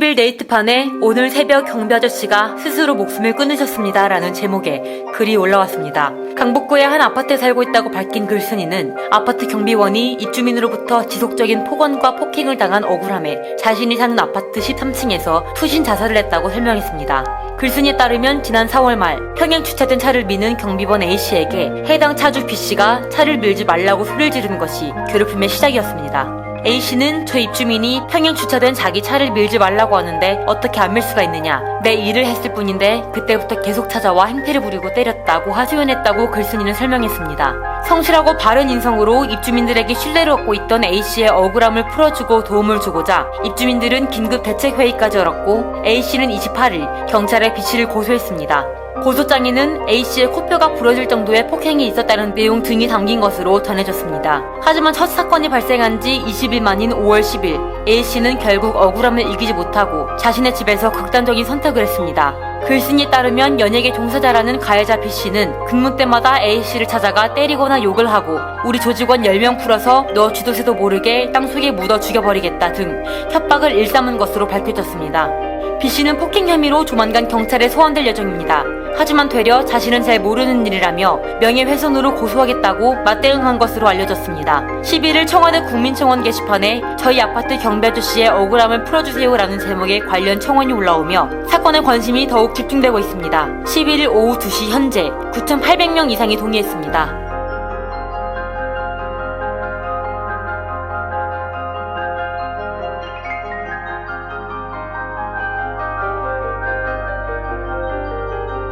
10일 네이트판에 오늘 새벽 경비 아저씨가 스스로 목숨을 끊으셨습니다. 라는 제목의 글이 올라왔습니다. 강북구의 한 아파트에 살고 있다고 밝힌 글쓴이는 아파트 경비원이 입주민으로부터 지속적인 폭언과 폭행을 당한 억울함에 자신이 사는 아파트 13층에서 투신 자살을 했다고 설명했습니다. 글쓴이에 따르면 지난 4월 말 평행 주차된 차를 미는 경비원 A씨에게 해당 차주 B씨가 차를 밀지 말라고 소리를 지르는 것이 괴롭힘의 시작이었습니다. A씨는 저 입주민이 평행 주차된 자기 차를 밀지 말라고 하는데 어떻게 안 밀 수가 있느냐. 내 일을 했을 뿐인데 그때부터 계속 찾아와 행패를 부리고 때렸다고 하소연했다고 글쓴이는 설명했습니다. 성실하고 바른 인성으로 입주민들에게 신뢰를 얻고 있던 A씨의 억울함을 풀어주고 도움을 주고자 입주민들은 긴급 대책회의까지 열었고 A씨는 28일 경찰에 B씨를 고소했습니다. 고소장에는 A씨의 코뼈가 부러질 정도의 폭행이 있었다는 내용 등이 담긴 것으로 전해졌습니다. 하지만 첫 사건이 발생한 지 20일 만인 5월 10일 A씨는 결국 억울함을 이기지 못하고 자신의 집에서 극단적인 선택을 했습니다. 글쓴이에 따르면 연예계 종사자라는 가해자 B씨는 근무 때마다 A씨를 찾아가 때리거나 욕을 하고 우리 조직원 10명 풀어서 너 쥐도 새도 모르게 땅속에 묻어 죽여버리겠다 등 협박을 일삼은 것으로 밝혀졌습니다. B씨는 폭행 혐의로 조만간 경찰에 소환될 예정입니다. 하지만 되려 자신은 잘 모르는 일이라며 명예훼손으로 고소하겠다고 맞대응한 것으로 알려졌습니다. 11일 청와대 국민청원 게시판에 저희 아파트 경비 아저씨의 억울함을 풀어주세요라는 제목의 관련 청원이 올라오며 사건의 관심이 더욱 집중되고 있습니다. 11일 오후 2시 현재 9,800명 이상이 동의했습니다.